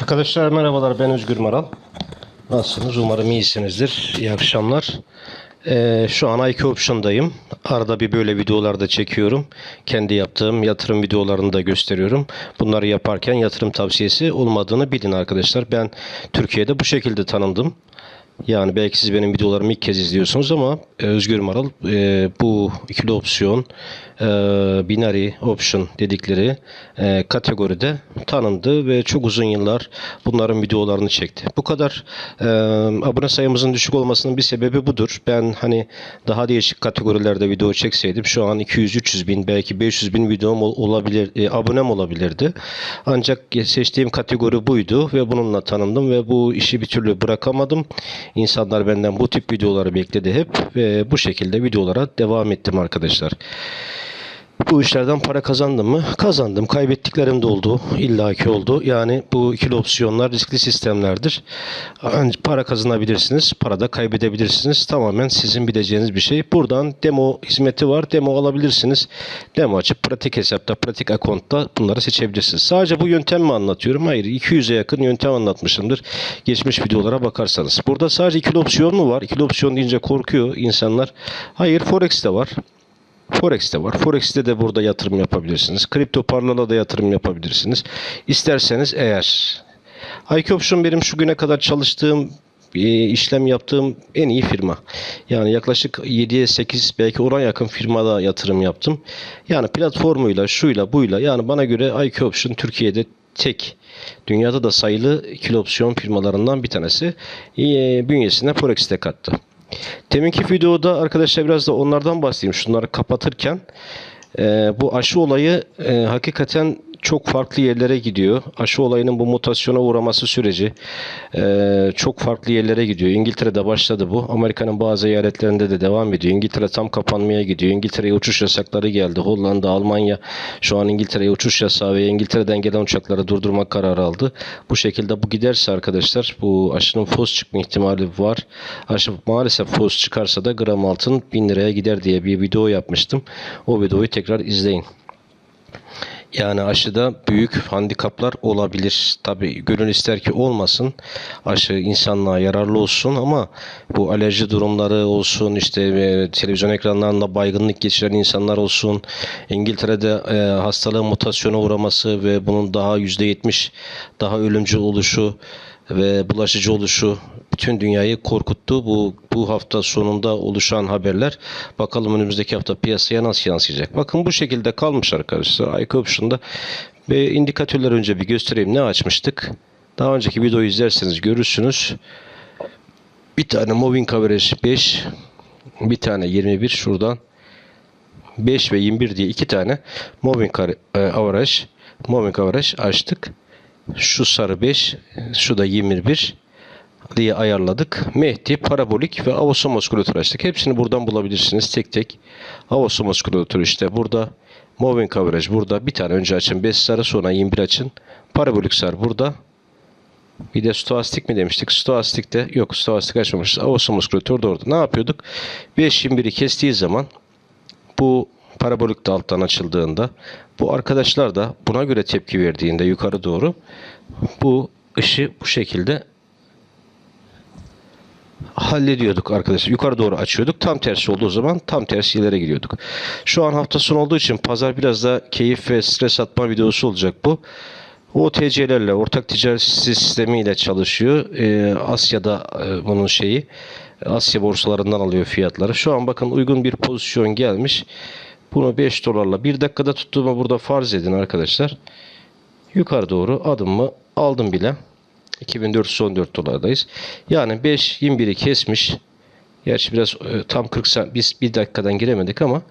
Arkadaşlar merhabalar ben Özgür Maral. Nasılsınız? Umarım iyisinizdir. İyi akşamlar. Ee, şu an IQ Option'dayım. Arada bir böyle videolar da çekiyorum. Kendi yaptığım yatırım videolarını da gösteriyorum. Bunları yaparken yatırım tavsiyesi olmadığını bilin arkadaşlar. Ben Türkiye'de bu şekilde tanındım. Yani belki siz benim videolarımı ilk kez izliyorsunuz ama e, Özgür Maral e, bu ikili opsiyon, e, binary option dedikleri e, kategoride tanındı ve çok uzun yıllar bunların videolarını çekti. Bu kadar e, abone sayımızın düşük olmasının bir sebebi budur. Ben hani daha değişik kategorilerde video çekseydim şu an 200-300 bin belki 500 bin videom ol- olabilir, e, abonem olabilirdi. Ancak seçtiğim kategori buydu ve bununla tanındım ve bu işi bir türlü bırakamadım. İnsanlar benden bu tip videoları bekledi hep ve bu şekilde videolara devam ettim arkadaşlar. Bu işlerden para kazandım mı? Kazandım. Kaybettiklerim de oldu. İllaki oldu. Yani bu ikili opsiyonlar riskli sistemlerdir. Para kazanabilirsiniz. Para da kaybedebilirsiniz. Tamamen sizin bileceğiniz bir şey. Buradan demo hizmeti var. Demo alabilirsiniz. Demo açıp pratik hesapta, pratik akontta bunları seçebilirsiniz. Sadece bu yöntem mi anlatıyorum? Hayır. 200'e yakın yöntem anlatmışımdır. Geçmiş videolara bakarsanız. Burada sadece ikili opsiyon mu var? İkili opsiyon deyince korkuyor insanlar. Hayır. Forex de var. Forex'te var. Forex'te de burada yatırım yapabilirsiniz. Kripto parlara da yatırım yapabilirsiniz. İsterseniz eğer. IQ Option benim şu güne kadar çalıştığım e, işlem yaptığım en iyi firma. Yani yaklaşık 7'ye 8 belki ona yakın firmada yatırım yaptım. Yani platformuyla, şuyla, buyla yani bana göre IQ Option Türkiye'de tek dünyada da sayılı ikili opsiyon firmalarından bir tanesi. E, bünyesine Forex'te kattı. Deminki videoda arkadaşlar biraz da onlardan bahsedeyim. Şunları kapatırken e, bu aşı olayı e, hakikaten çok farklı yerlere gidiyor. Aşı olayının bu mutasyona uğraması süreci e, çok farklı yerlere gidiyor. İngiltere'de başladı bu. Amerika'nın bazı eyaletlerinde de devam ediyor. İngiltere tam kapanmaya gidiyor. İngiltere'ye uçuş yasakları geldi. Hollanda, Almanya şu an İngiltere'ye uçuş yasağı ve İngiltere'den gelen uçakları durdurmak kararı aldı. Bu şekilde bu giderse arkadaşlar bu aşının fos çıkma ihtimali var. Aşı maalesef fos çıkarsa da gram altın 1000 liraya gider diye bir video yapmıştım. O videoyu tekrar izleyin. Yani aşıda büyük handikaplar olabilir. Tabi gönül ister ki olmasın. Aşı insanlığa yararlı olsun ama bu alerji durumları olsun işte e, televizyon ekranlarında baygınlık geçiren insanlar olsun. İngiltere'de e, hastalığın mutasyona uğraması ve bunun daha %70 daha ölümcül oluşu ve bulaşıcı oluşu bütün dünyayı korkuttu. Bu bu hafta sonunda oluşan haberler bakalım önümüzdeki hafta piyasaya nasıl yansıyacak. Bakın bu şekilde kalmış arkadaşlar. IQ Option'da ve indikatörler önce bir göstereyim. Ne açmıştık? Daha önceki videoyu izlerseniz görürsünüz. Bir tane moving average 5 bir tane 21 şuradan 5 ve 21 diye iki tane moving e, average moving average açtık. Şu sarı 5, şu da 21 diye ayarladık. Mehdi, parabolik ve avosomuskülatör açtık. Hepsini buradan bulabilirsiniz tek tek. Avosomuskülatör işte burada. Moving average burada. Bir tane önce açın. 5 sarı sonra 21 açın. Parabolik sarı burada. Bir de stoastik mi demiştik? Stoastik de yok stoastik açmamışız. Avosomuskülatör de orada. Ne yapıyorduk? 5-21'i kestiği zaman bu parabolik de alttan açıldığında bu arkadaşlar da buna göre tepki verdiğinde yukarı doğru bu ışığı bu şekilde hallediyorduk arkadaşlar. Yukarı doğru açıyorduk. Tam tersi olduğu zaman tam tersi yerlere gidiyorduk. Şu an hafta sonu olduğu için pazar biraz da keyif ve stres atma videosu olacak bu. OTC'lerle ortak ticaret sistemiyle çalışıyor. Ee, Asya'da e, bunun şeyi Asya borsalarından alıyor fiyatları. Şu an bakın uygun bir pozisyon gelmiş. Bunu 5 dolarla 1 dakikada tuttuğumu burada farz edin arkadaşlar. Yukarı doğru adımımı aldım bile. 2414 dolardayız. Yani 5 21'i kesmiş. Gerçi biraz e, tam 40 sen- biz bir dakikadan giremedik ama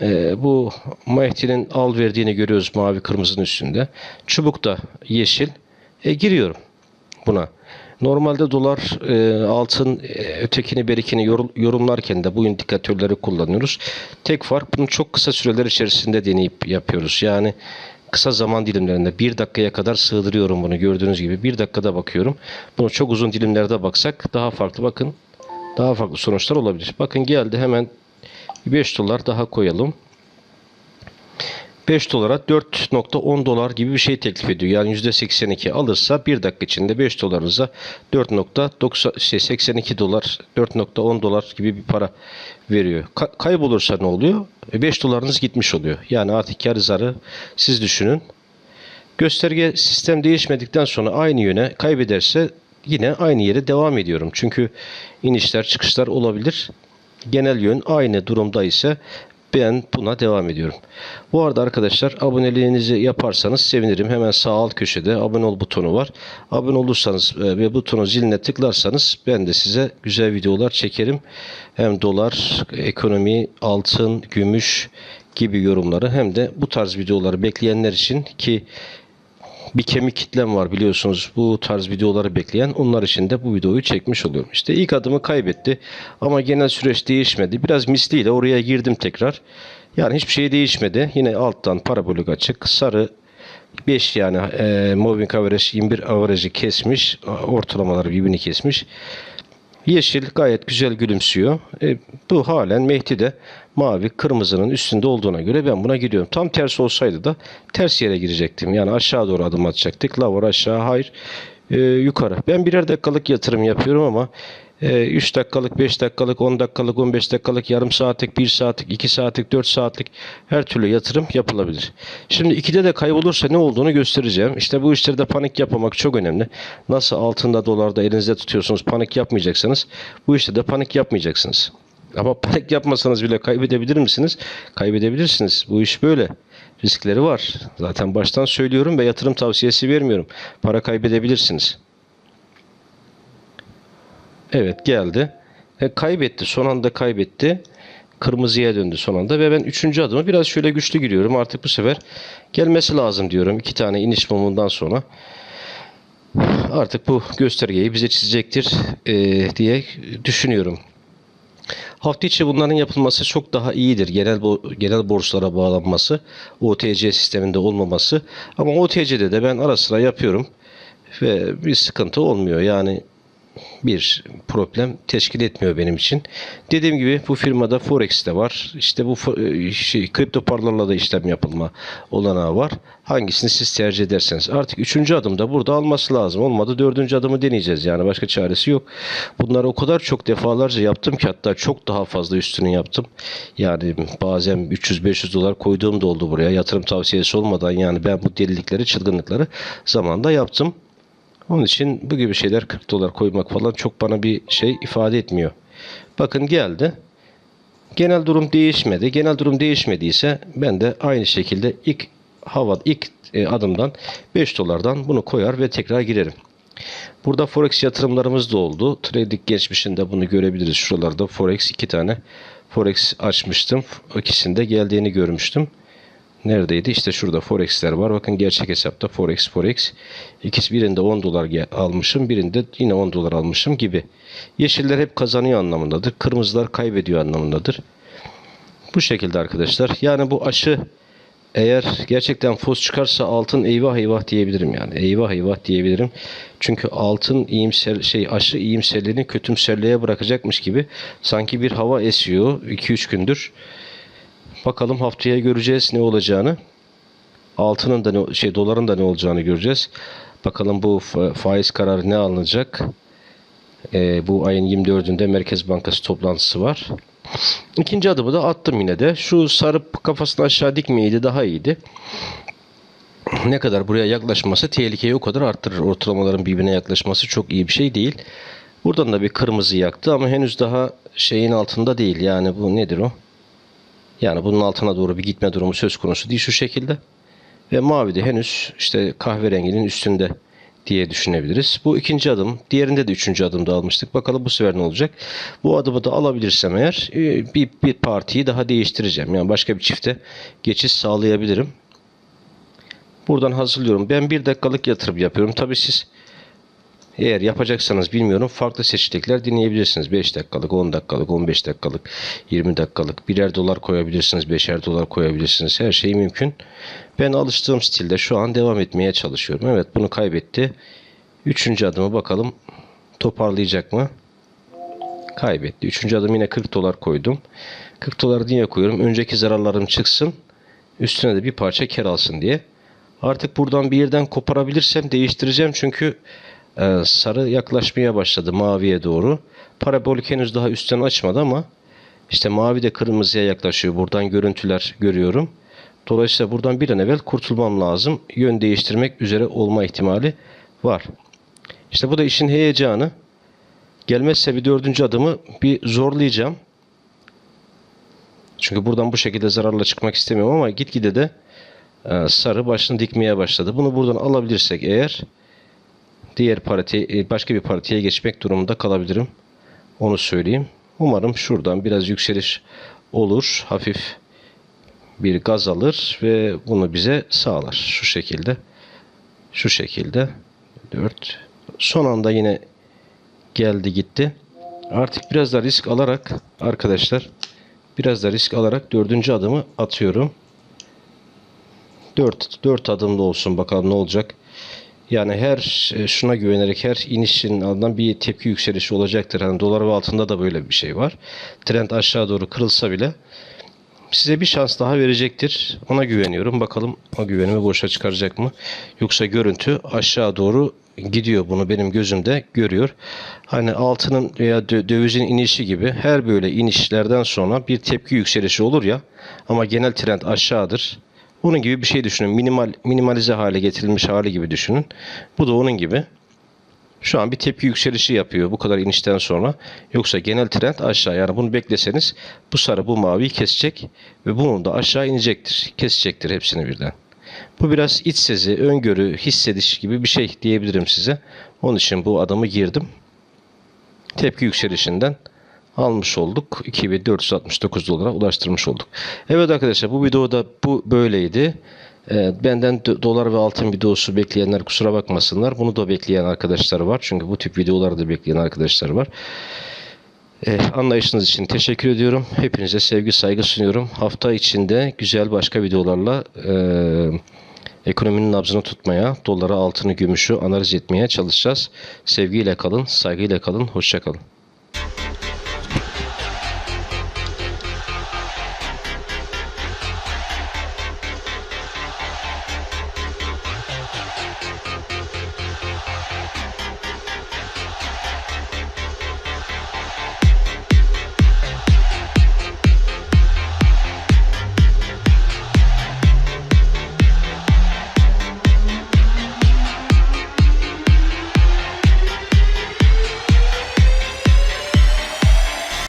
e, bu Mehdi'nin al verdiğini görüyoruz mavi kırmızının üstünde. Çubuk da yeşil. E, giriyorum buna. Normalde dolar, e, altın, e, ötekini berikini yor- yorumlarken de bu indikatörleri kullanıyoruz. Tek fark bunu çok kısa süreler içerisinde deneyip yapıyoruz. Yani kısa zaman dilimlerinde bir dakikaya kadar sığdırıyorum bunu gördüğünüz gibi. Bir dakikada bakıyorum. Bunu çok uzun dilimlerde baksak daha farklı bakın. Daha farklı sonuçlar olabilir. Bakın geldi hemen 5 dolar daha koyalım. 5 dolara 4.10 dolar gibi bir şey teklif ediyor. Yani %82 alırsa 1 dakika içinde 5 dolarınıza 4.90 şey 82 dolar 4.10 dolar gibi bir para veriyor. Ka- kaybolursa ne oluyor? E, 5 dolarınız gitmiş oluyor. Yani artık kar zarı siz düşünün. Gösterge sistem değişmedikten sonra aynı yöne kaybederse yine aynı yere devam ediyorum. Çünkü inişler çıkışlar olabilir. Genel yön aynı durumda ise ben buna devam ediyorum. Bu arada arkadaşlar aboneliğinizi yaparsanız sevinirim. Hemen sağ alt köşede abone ol butonu var. Abone olursanız e, ve butonun ziline tıklarsanız ben de size güzel videolar çekerim. Hem dolar, ekonomi, altın, gümüş gibi yorumları hem de bu tarz videoları bekleyenler için ki bir kemik kitlem var biliyorsunuz bu tarz videoları bekleyen onlar için de bu videoyu çekmiş oluyorum. İşte ilk adımı kaybetti ama genel süreç değişmedi. Biraz misliyle oraya girdim tekrar. Yani hiçbir şey değişmedi. Yine alttan parabolik açık sarı 5 yani e, moving average 21 average'ı kesmiş. Ortalamaları birbirini kesmiş. Yeşil gayet güzel gülümsüyor. E, bu halen Mehdi'de mavi kırmızının üstünde olduğuna göre ben buna gidiyorum. Tam tersi olsaydı da ters yere girecektim. Yani aşağı doğru adım atacaktık. Lavor aşağı hayır e, yukarı. Ben birer dakikalık yatırım yapıyorum ama 3 dakikalık, 5 dakikalık, 10 dakikalık, 15 dakikalık, yarım saatlik, 1 saatlik, 2 saatlik, 4 saatlik her türlü yatırım yapılabilir. Şimdi 2'de de kaybolursa ne olduğunu göstereceğim. İşte bu işlerde panik yapmamak çok önemli. Nasıl altında, dolarda elinizde tutuyorsunuz panik yapmayacaksanız bu işte de panik yapmayacaksınız. Ama panik yapmasanız bile kaybedebilir misiniz? Kaybedebilirsiniz. Bu iş böyle. Riskleri var. Zaten baştan söylüyorum ve yatırım tavsiyesi vermiyorum. Para kaybedebilirsiniz. Evet geldi. E, kaybetti. Son anda kaybetti. Kırmızıya döndü son anda ve ben üçüncü adımı biraz şöyle güçlü giriyorum. Artık bu sefer gelmesi lazım diyorum. İki tane iniş mumundan sonra. Artık bu göstergeyi bize çizecektir e, diye düşünüyorum. Hafta içi bunların yapılması çok daha iyidir. Genel bo- genel borçlara bağlanması, OTC sisteminde olmaması. Ama OTC'de de ben ara sıra yapıyorum ve bir sıkıntı olmuyor. Yani bir problem teşkil etmiyor benim için. Dediğim gibi bu firmada Forex de var. İşte bu e, şey, kripto paralarla da işlem yapılma olanağı var. Hangisini siz tercih ederseniz. Artık üçüncü adımda burada alması lazım. Olmadı dördüncü adımı deneyeceğiz. Yani başka çaresi yok. Bunları o kadar çok defalarca yaptım ki hatta çok daha fazla üstünü yaptım. Yani bazen 300-500 dolar koyduğum da oldu buraya. Yatırım tavsiyesi olmadan yani ben bu delilikleri, çılgınlıkları zamanda yaptım. Onun için bu gibi şeyler 40 dolar koymak falan çok bana bir şey ifade etmiyor. Bakın geldi. Genel durum değişmedi. Genel durum değişmediyse ben de aynı şekilde ilk hava ilk e, adımdan 5 dolardan bunu koyar ve tekrar girerim. Burada forex yatırımlarımız da oldu. Trading geçmişinde bunu görebiliriz. Şuralarda forex iki tane forex açmıştım. İkisinde geldiğini görmüştüm. Neredeydi? İşte şurada Forex'ler var. Bakın gerçek hesapta Forex Forex. İkisi birinde 10 dolar almışım. Birinde yine 10 dolar almışım gibi. Yeşiller hep kazanıyor anlamındadır. Kırmızılar kaybediyor anlamındadır. Bu şekilde arkadaşlar. Yani bu aşı eğer gerçekten fos çıkarsa altın eyvah eyvah diyebilirim yani. Eyvah eyvah diyebilirim. Çünkü altın iyimser şey aşı iyimserliğini kötümserliğe bırakacakmış gibi sanki bir hava esiyor 2-3 gündür. Bakalım haftaya göreceğiz ne olacağını. Altının da ne, şey doların da ne olacağını göreceğiz. Bakalım bu fa- faiz kararı ne alınacak? Ee, bu ayın 24'ünde Merkez Bankası toplantısı var. İkinci adımı da attım yine de. Şu sarıp kafasını aşağı dikmeyeydi daha iyiydi. Ne kadar buraya yaklaşması tehlikeyi o kadar arttırır. Ortalamaların birbirine yaklaşması çok iyi bir şey değil. Buradan da bir kırmızı yaktı ama henüz daha şeyin altında değil. Yani bu nedir o? Yani bunun altına doğru bir gitme durumu söz konusu değil şu şekilde. Ve mavi de henüz işte kahverenginin üstünde diye düşünebiliriz. Bu ikinci adım. Diğerinde de üçüncü adımda almıştık. Bakalım bu sefer ne olacak? Bu adımı da alabilirsem eğer e, bir, bir partiyi daha değiştireceğim. Yani başka bir çifte geçiş sağlayabilirim. Buradan hazırlıyorum. Ben bir dakikalık yatırım yapıyorum. Tabii siz Eğer yapacaksanız bilmiyorum farklı seçenekler dinleyebilirsiniz. 5 dakikalık, 10 dakikalık, 15 dakikalık, 20 dakikalık birer dolar koyabilirsiniz, beşer dolar koyabilirsiniz. Her şey mümkün. Ben alıştığım stilde şu an devam etmeye çalışıyorum. Evet bunu kaybetti. Üçüncü adımı bakalım toparlayacak mı? Kaybetti. Üçüncü adım yine 40 dolar koydum. 40 dolar niye koyuyorum? Önceki zararlarım çıksın. Üstüne de bir parça kar alsın diye. Artık buradan bir yerden koparabilirsem değiştireceğim. Çünkü e, sarı yaklaşmaya başladı maviye doğru. Parabolik henüz daha üstten açmadı ama işte mavi de kırmızıya yaklaşıyor. Buradan görüntüler görüyorum. Dolayısıyla buradan bir an evvel kurtulmam lazım. Yön değiştirmek üzere olma ihtimali var. İşte bu da işin heyecanı. Gelmezse bir dördüncü adımı bir zorlayacağım. Çünkü buradan bu şekilde zararla çıkmak istemiyorum ama gitgide de e, sarı başını dikmeye başladı. Bunu buradan alabilirsek eğer diğer parti e, başka bir partiye geçmek durumunda kalabilirim. Onu söyleyeyim. Umarım şuradan biraz yükseliş olur. Hafif bir gaz alır ve bunu bize sağlar. Şu şekilde. Şu şekilde. 4. Son anda yine geldi gitti. Artık biraz da risk alarak arkadaşlar biraz da risk alarak dördüncü adımı atıyorum. 4 4 adımda olsun bakalım ne olacak. Yani her e, şuna güvenerek her inişin ardından bir tepki yükselişi olacaktır. Hani dolar ve altında da böyle bir şey var. Trend aşağı doğru kırılsa bile size bir şans daha verecektir. Ona güveniyorum. Bakalım o güvenimi boşa çıkaracak mı? Yoksa görüntü aşağı doğru gidiyor. Bunu benim gözümde görüyor. Hani altının veya dö- dövizin inişi gibi her böyle inişlerden sonra bir tepki yükselişi olur ya. Ama genel trend aşağıdır. Onun gibi bir şey düşünün. Minimal minimalize hale getirilmiş hali gibi düşünün. Bu da onun gibi. Şu an bir tepki yükselişi yapıyor bu kadar inişten sonra. Yoksa genel trend aşağı. Yani bunu bekleseniz bu sarı bu maviyi kesecek ve bunun da aşağı inecektir. Kesecektir hepsini birden. Bu biraz iç sezi, öngörü, hissediş gibi bir şey diyebilirim size. Onun için bu adamı girdim. Tepki yükselişinden almış olduk. 2469 dolara ulaştırmış olduk. Evet arkadaşlar bu videoda bu böyleydi. Ee, benden do- dolar ve altın videosu bekleyenler kusura bakmasınlar. Bunu da bekleyen arkadaşlar var. Çünkü bu tip videoları da bekleyen arkadaşlar var. Ee, anlayışınız için teşekkür ediyorum. Hepinize sevgi saygı sunuyorum. Hafta içinde güzel başka videolarla e, ekonominin nabzını tutmaya, doları, altını, gümüşü analiz etmeye çalışacağız. Sevgiyle kalın, saygıyla kalın, hoşça kalın.